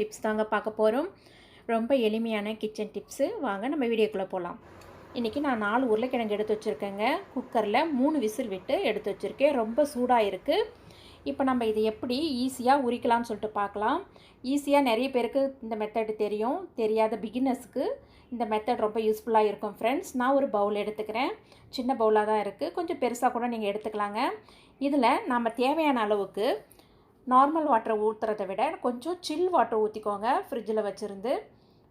Tips தாங்க பார்க்க போகிறோம் ரொம்ப எளிமையான கிச்சன் டிப்ஸு வாங்க நம்ம வீடியோக்குள்ளே போகலாம் இன்றைக்கி நான் நாலு உருளைக்கிழங்கு எடுத்து வச்சுருக்கேங்க. குக்கரில் மூணு விசில் விட்டு எடுத்து வச்சுருக்கேன். ரொம்ப சூடாக இருக்குது இப்போ நம்ம இதை எப்படி ஈஸியாக உரிக்கலாம்னு சொல்லிட்டு பார்க்கலாம். ஈஸியாக நிறைய பேருக்கு இந்த மெத்தட் தெரியும். தெரியாத பிகினர்ஸுக்கு இந்த மெத்தட் ரொம்ப யூஸ்ஃபுல்லாக இருக்கும் ஃப்ரெண்ட்ஸ் நான் ஒரு பவுல் எடுத்துக்கிறேன். சின்ன பவுலாக தான் இருக்குது கொஞ்சம் பெருசாக கூட நீங்கள் எடுத்துக்கலாங்க. இதில் நம்ம தேவையான அளவுக்கு நார்மல் வாட்டரை ஊற்றுறதை விட கொஞ்சம் சில் வாட்டர் ஊற்றிக்கோங்க ஃப்ரிட்ஜில் வச்சுருந்து.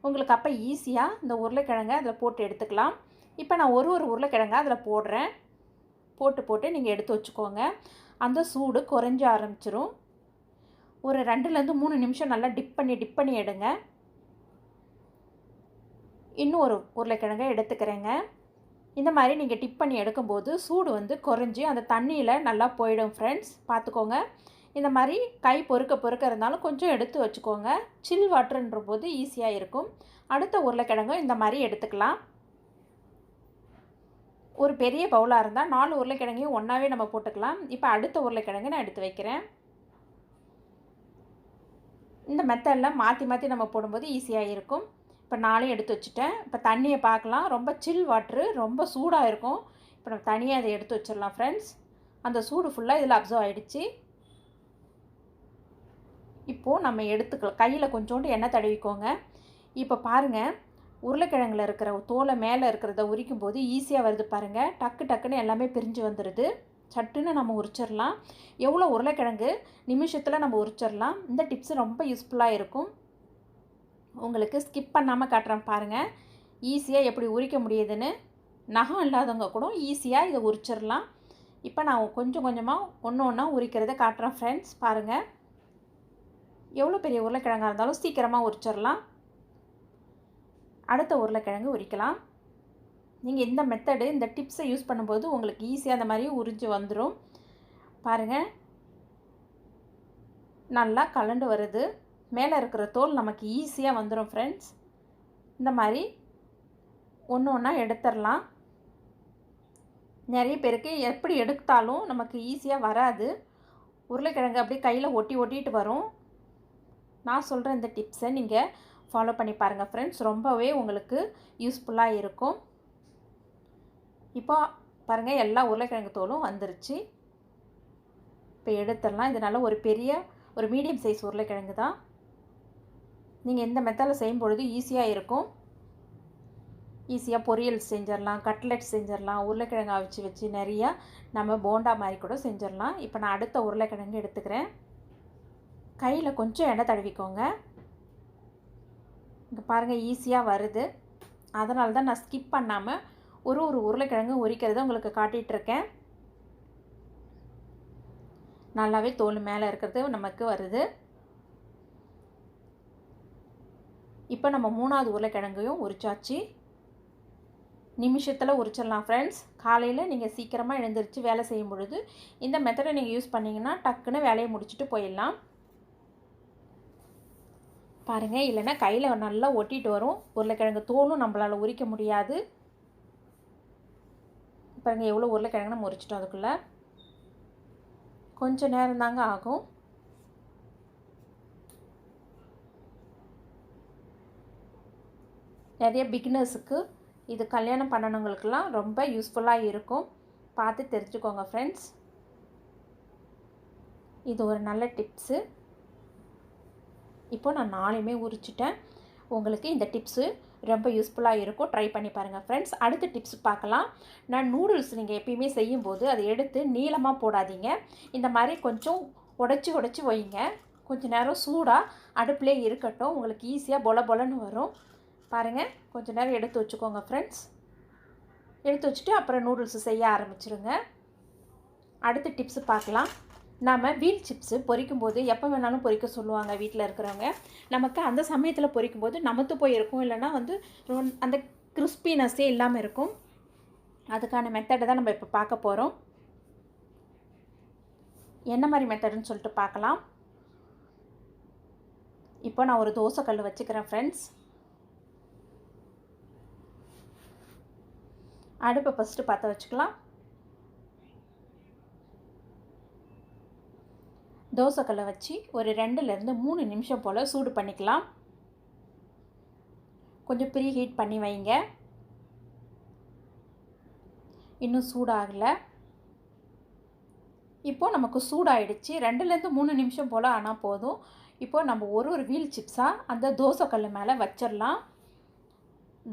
உங்களுக்கு அப்போ ஈஸியாக இந்த உருளைக்கிழங்கை அதில் போட்டு எடுத்துக்கலாம். இப்போ நான் ஒரு ஒரு உருளைக்கிழங்கை அதில் போடுறேன். போட்டு போட்டு நீங்கள் எடுத்து வச்சுக்கோங்க. அந்த சூடு குறைஞ்ச ஆரம்பிச்சிரும். ஒரு ரெண்டுலேருந்து மூணு நிமிஷம் நல்லா டிப் பண்ணி டிப் பண்ணி எடுங்க. இன்னும் ஒரு உருளைக்கிழங்க எடுத்துக்கிறேங்க. இந்த மாதிரி நீங்கள் டிப் பண்ணி எடுக்கும்போது சூடு வந்து குறைஞ்சி அந்த தண்ணியில் நல்லா போயிடும் ஃப்ரெண்ட்ஸ் பார்த்துக்கோங்க இந்த மாதிரி கை பொறுக்க பொறுக்க இருந்தாலும் கொஞ்சம் எடுத்து வச்சுக்கோங்க. சில் வாட்டர்ன்ற போது ஈஸியாக இருக்கும். அடுத்த உருளைக்கிழங்கும் இந்த மாதிரி எடுத்துக்கலாம். ஒரு பெரிய பவுலாக இருந்தால் நாலு உருளைக்கிழங்கையும் ஒன்றாவே நம்ம போட்டுக்கலாம். இப்போ அடுத்த உருளைக்கிழங்கு நான் எடுத்து வைக்கிறேன். இந்த மெத்தடில் மாற்றி மாற்றி நம்ம போடும்போது ஈஸியாக இருக்கும். இப்போ நாளையும் எடுத்து வச்சுட்டேன். இப்போ தண்ணியை பார்க்கலாம். ரொம்ப சில் வாட்ரு ரொம்ப சூடாக இருக்கும். இப்போ நம்ம தனியாக அதை எடுத்து வச்சிடலாம் ஃப்ரெண்ட்ஸ் அந்த சூடு ஃபுல்லாக இதில் அப்சர்வ் ஆகிடுச்சு இப்போது நம்ம எடுத்துக்கலாம். கையில் கொஞ்சோண்டு எண்ணெய் தடவிக்கோங்க. இப்போ பாருங்கள் உருளைக்கிழங்கில் இருக்கிற தோலை மேலே இருக்கிறத உரிக்கும் போது ஈஸியாக வருது பாருங்கள் டக்கு டக்குன்னு எல்லாமே பிரிஞ்சு வந்துடுது சட்டுன்னு நம்ம உரிச்சிடலாம். எவ்வளோ உருளைக்கிழங்கு நிமிஷத்தில் நம்ம உரிச்சிடலாம். இந்த டிப்ஸு ரொம்ப யூஸ்ஃபுல்லாக இருக்கும். உங்களுக்கு ஸ்கிப் பண்ணாமல் காட்டுறேன் பாருங்கள் ஈஸியாக எப்படி உரிக்க முடியுதுன்னு. நகம் இல்லாதவங்க கூட ஈஸியாக இதை உரிச்சிடலாம். இப்போ நான் கொஞ்சம் கொஞ்சமாக ஒன்று ஒன்றா உரிக்கிறத காட்டுறேன் ஃப்ரெண்ட்ஸ் பாருங்கள் எவ்வளோ பெரிய உருளைக்கிழங்காக இருந்தாலும் சீக்கிரமாக உரிச்சிடலாம். அடுத்த உருளைக்கிழங்கு உரிக்கலாம். நீங்கள் இந்த மெத்தடு இந்த டிப்ஸை யூஸ் பண்ணும்போது உங்களுக்கு ஈஸியாக அந்த மாதிரி உரிஞ்சு வந்துடும் பாருங்கள் நல்லா கலண்டு வருது. மேலே இருக்கிற தோல் நமக்கு ஈஸியாக வந்துடும் ஃப்ரெண்ட்ஸ் இந்த மாதிரி ஒன்று ஒன்றா எடுத்துடலாம். நிறைய பேருக்கு எப்படி எடுத்தாலும் நமக்கு ஈஸியாக வராது. உருளைக்கிழங்கு அப்படியே கையில் ஒட்டி ஒட்டிட்டு வரும். நான் சொல்கிற இந்த டிப்ஸை நீங்கள் ஃபாலோ பண்ணி பாருங்கள் ஃப்ரெண்ட்ஸ் ரொம்பவே உங்களுக்கு யூஸ்ஃபுல்லாக இருக்கும். இப்போ பாருங்கள் எல்லா உருளைக்கிழங்கு தோலும் வந்துருச்சு. இப்போ எடுத்துடலாம். இதனால் ஒரு பெரிய ஒரு மீடியம் சைஸ் உருளைக்கிழங்கு தான். நீங்கள் இந்த மெத்தடில் செய்யும் பொழுது ஈஸியாக இருக்கும். ஈஸியாக பொரியல் செஞ்சிடலாம் கட்லெட் செஞ்சிடலாம் உருளைக்கிழங்கு அவிச்சு வச்சு நிறையா நம்ம போண்டா மாதிரி கூட செஞ்சிடலாம். இப்போ நான் அடுத்த உருளைக்கிழங்கு எடுத்துக்கிறேன். கையில் கொஞ்சம் எண்ணெய் தடவிக்கோங்க. இங்கே பாருங்கள் ஈஸியாக வருது. அதனால தான் நான் ஸ்கிப் பண்ணாமல் ஒரு ஒரு உருளைக்கிழங்கு உரிக்கிறத உங்களுக்கு காட்டிகிட்ருக்கேன் நல்லாவே தோல் மேலே இருக்கிறது நமக்கு வருது. இப்போ நம்ம மூணாவது உருளைக்கிழங்கையும் உரிச்சாச்சு. நிமிஷத்தில் உரிச்சிடலாம் ஃப்ரெண்ட்ஸ் காலையில் நீங்கள் சீக்கிரமாக எழுந்திரிச்சு வேலை செய்யும் பொழுது இந்த மெத்தடை நீங்கள் யூஸ் பண்ணிங்கன்னா டக்குன்னு வேலையை முடிச்சுட்டு போயிடலாம். பாருங்கள் இல்லைன்னா கையில் நல்லா ஒட்டிட்டு வரும். உருளைக்கிழங்கு தோலும் நம்மளால் உரிக்க முடியாது. பாருங்கள் எவ்வளோ உருளைக்கிழங்கு நம்ம உரிச்சிட்டோம் அதுக்குள்ளே. கொஞ்சம் நேரம் தாங்க ஆகும். நிறைய பிகினர்ஸுக்கு இது கல்யாணம் பண்ணணுங்களுக்கெல்லாம் ரொம்ப யூஸ்ஃபுல்லாக இருக்கும். பார்த்து தெரிஞ்சுக்கோங்க ஃப்ரெண்ட்ஸ் இது ஒரு நல்ல டிப்ஸு. இப்போ நான் நாளையுமே உரிச்சிட்டேன். உங்களுக்கு இந்த டிப்ஸு ரொம்ப யூஸ்ஃபுல்லாக இருக்கும். ட்ரை பண்ணி பாருங்கள் ஃப்ரெண்ட்ஸ் அடுத்த டிப்ஸ் பார்க்கலாம். நான் நூடுல்ஸ் நீங்கள் எப்பயுமே செய்யும்போது அதை எடுத்து நீளமாக போடாதீங்க. இந்த மாதிரி கொஞ்சம் உடச்சி உடச்சி வைங்க. கொஞ்சம் நேரம் சூடாக அடுப்பிலே இருக்கட்டும். உங்களுக்கு ஈஸியாக பொல பொலன்னு வரும். பாருங்கள் கொஞ்சம் நேரம் எடுத்து வச்சுக்கோங்க ஃப்ரெண்ட்ஸ் எடுத்து வச்சுட்டு அப்புறம் நூடுல்ஸ் செய்ய ஆரம்பிச்சிருங்க. அடுத்த டிப்ஸு பார்க்கலாம். நாம் வீல் சிப்ஸு பொரிக்கும் போது எப்போ வேணாலும் பொரிக்க சொல்லுவாங்க வீட்டில் இருக்கிறவங்க. நமக்கு அந்த சமயத்தில் பொரிக்கும் போது நமத்து போயிருக்கும் இல்லைனா வந்து அந்த கிறிஸ்பினஸ்ஸே இல்லாமல் இருக்கும். அதுக்கான மெத்தடை தான் நம்ம இப்போ பார்க்க போகிறோம் என்ன மாதிரி மெத்தடுன்னு சொல்லிட்டு பார்க்கலாம். இப்போ நான் ஒரு தோசை கல் வச்சுக்கிறேன் ஃப்ரெண்ட்ஸ் அடுப்பை ஃபஸ்ட்டு பார்த்து வச்சுக்கலாம். தோசைக்கல்லை வச்சு ஒரு ரெண்டுலேருந்து மூணு நிமிஷம் போல் சூடு பண்ணிக்கலாம். கொஞ்சம் ப்ரீ ஹீட் பண்ணி வைங்க. இன்னும் சூடாகலை. இப்போது நமக்கு சூடாயிடுச்சு. ரெண்டுலேருந்து மூணு நிமிஷம் போல் ஆனால் போதும். இப்போது நம்ம ஒரு ஒரு வீல் சிப்ஸாக அந்த தோசைக்கல் மேலே வச்சிடலாம்.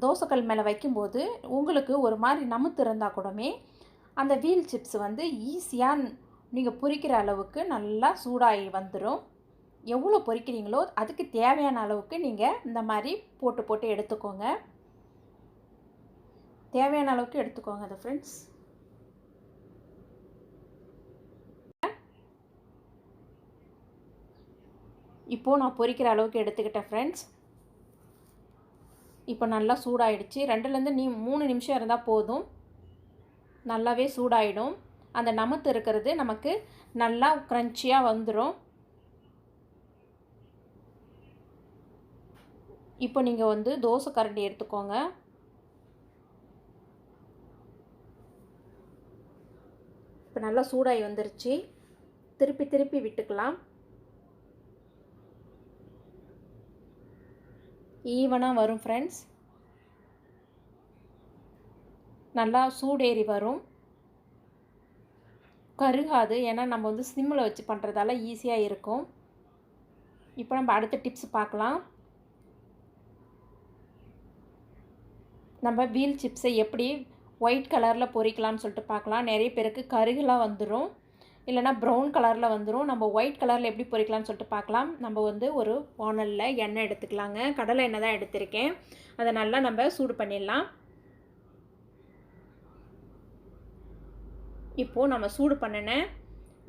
தோசைக்கல் மேலே வைக்கும்போது உங்களுக்கு ஒரு மாதிரி நமுத்து இருந்தால் கூடமே அந்த வீல் சிப்ஸ் வந்து ஈஸியாக நீங்கள் பொறிக்கிற அளவுக்கு நல்லா சூடாகி வந்துடும் எவ்வளோ பொறிக்கிறீங்களோ அதுக்கு தேவையான அளவுக்கு நீங்கள் இந்த மாதிரி போட்டு போட்டு எடுத்துக்கோங்க. தேவையான அளவுக்கு எடுத்துக்கோங்க அது ஃப்ரெண்ட்ஸ் இப்போது நான் பொறிக்கிற அளவுக்கு எடுத்துக்கிட்டேன் ஃப்ரெண்ட்ஸ் இப்போ நல்லா சூடாயிடுச்சு. ரெண்டுலேருந்து நீ மூணு நிமிஷம் இருந்தால் போதும். நல்லாவே சூடாயிடும். அந்த நமத்து இருக்கிறது நமக்கு நல்லா க்ரன்ச்சியாக வந்துடும் இப்போ நீங்கள் வந்து தோசை கரண்டி எடுத்துக்கோங்க. இப்போ நல்லா சூடாகி வந்துருச்சு. திருப்பி திருப்பி விட்டுக்கலாம். ஈவனாக வரும் ஃப்ரெண்ட்ஸ் நல்லா சூடேறி வரும். கருகாது. ஏன்னா நம்ம வந்து சிம்மில் வச்சு பண்ணுறதால ஈஸியாக இருக்கும். இப்போ நம்ம அடுத்த டிப்ஸ் பார்க்கலாம். நம்ம வீல் சிப்ஸை எப்படி ஒயிட் கலரில் பொறிக்கலாம்னு சொல்லிட்டு பார்க்கலாம். நிறைய பேருக்கு கருகெலாம் வந்துடும் இல்லைனா ப்ரௌன் கலரில் வந்துடும் நம்ம ஒயிட் கலரில் எப்படி பொரிக்கலாம்னு சொல்லிட்டு பார்க்கலாம். நம்ம வந்து ஒரு வானலில் எண்ணெய் எடுத்துக்கலாங்க. கடலை எண்ணெய் தான் எடுத்திருக்கேன். அதை நல்லா நம்ம சூடு பண்ணிடலாம். இப்போது நம்ம சூடு பண்ணின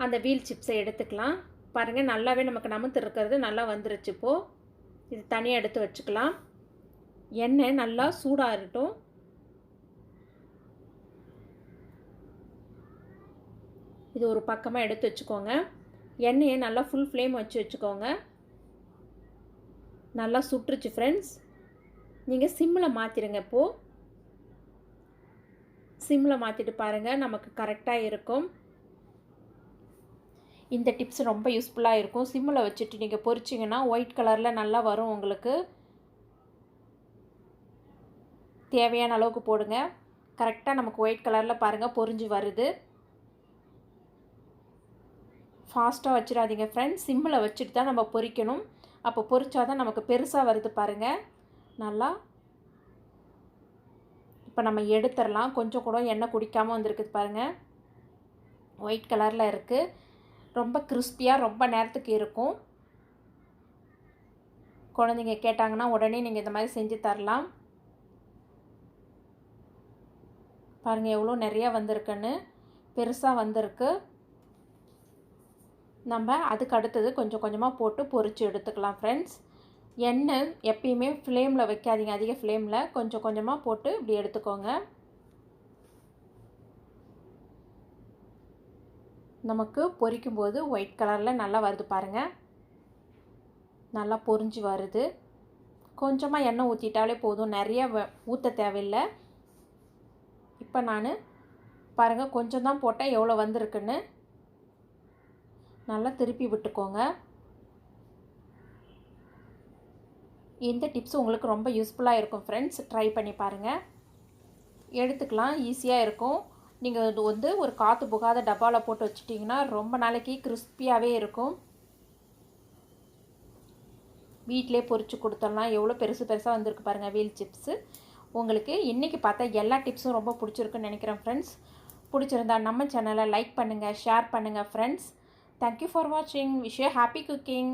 அந்த வீல் சிப்ஸை எடுத்துக்கலாம். பாருங்கள் நல்லாவே நமக்கு நமுத்து இருக்கிறது நல்லா வந்துருச்சு இப்போது இது தனியாக எடுத்து வச்சுக்கலாம். எண்ணெய் நல்லா சூடாகட்டும் இது ஒரு பக்கமாக எடுத்து வச்சுக்கோங்க. எண்ணெயை நல்லா ஃபுல் ஃப்ளேம் வச்சு வச்சுக்கோங்க. நல்லா சுட்டுருச்சு ஃப்ரெண்ட்ஸ் நீங்கள் சிம்மில் மாற்றிடுங்க இப்போது சிம்மில் மாற்றிட்டு பாருங்கள் நமக்கு கரெக்டாக இருக்கும். இந்த டிப்ஸ் ரொம்ப யூஸ்ஃபுல்லாக இருக்கும். சிம்மில் வச்சுட்டு நீங்கள் பொரிச்சிங்கன்னா ஒயிட் கலரில் நல்லா வரும் உங்களுக்கு. தேவையான அளவுக்கு போடுங்க. கரெக்டாக நமக்கு ஒயிட் கலரில் பாருங்கள் பொரிஞ்சு வருது. ஃபாஸ்ட்டாக வச்சிடாதீங்க ஃப்ரெண்ட்ஸ் சிம்மில் வச்சுட்டு தான் நம்ம பொரிக்கணும். அப்போ பொறிச்சா தான் நமக்கு பெருசாக வருது பாருங்கள் நல்லா இப்போ நம்ம எடுத்துடலாம். கொஞ்சம் கூட எண்ணெய் குடிக்காமல் வந்திருக்குது பாருங்கள் ஒயிட் கலரில் இருக்குது ரொம்ப கிறிஸ்பியாக ரொம்ப நேரத்துக்கு இருக்கும். குழந்தைங்க கேட்டாங்கன்னா உடனே நீங்கள் இந்த மாதிரி செஞ்சு தரலாம். பாருங்கள் எவ்வளோ நிறையா வந்திருக்குன்னு. பெருசாக வந்திருக்கு. நம்ம அதுக்கு அடுத்தது கொஞ்சம் கொஞ்சமாக போட்டு பொரித்து எடுத்துக்கலாம் ஃப்ரெண்ட்ஸ் எண்ணெய் எப்பயுமே ஃப்ளேமில் வைக்காதீங்க. அதிக ஃப்ளேமில் கொஞ்சம் கொஞ்சமாக போட்டு இப்படி எடுத்துக்கோங்க. நமக்கு பொரிக்கும்போது ஒயிட் கலரில் நல்லா வருது பாருங்கள் நல்லா பொரிஞ்சு வருது. கொஞ்சமாக எண்ணெய் ஊற்றிட்டாலே போதும். நிறைய ஊற்ற தேவையில்லை. இப்போ நான் பாருங்கள் கொஞ்சம் தான் போட்டால் எவ்வளோ வந்திருக்குன்னு நல்லா திருப்பி விட்டுக்கோங்க. இந்த டிப்ஸ் உங்களுக்கு ரொம்ப யூஸ்ஃபுல்லாக இருக்கும் ஃப்ரெண்ட்ஸ் ட்ரை பண்ணி பாருங்கள் எடுத்துக்கலாம். ஈஸியாக இருக்கும். நீங்கள் இது வந்து ஒரு காற்று புகாத டப்பாவில் போட்டு வச்சிட்டிங்கன்னா ரொம்ப நாளைக்கு கிறிஸ்பியாகவே இருக்கும். வீட்டிலே பொரித்து கொடுத்துடலாம். எவ்வளோ பெருசு பெருசாக வந்திருக்கு பாருங்கள் வீல் சிப்ஸு உங்களுக்கு இன்றைக்கி பார்த்தா எல்லா டிப்ஸும் ரொம்ப பிடிச்சிருக்குன்னு நினைக்கிறேன் ஃப்ரெண்ட்ஸ் பிடிச்சிருந்தா நம்ம சேனலை லைக் பண்ணுங்கள் ஷேர் பண்ணுங்கள் ஃப்ரெண்ட்ஸ் தேங்க்யூ ஃபார் வாட்சிங் விஷ் ஹாப்பி குக்கிங்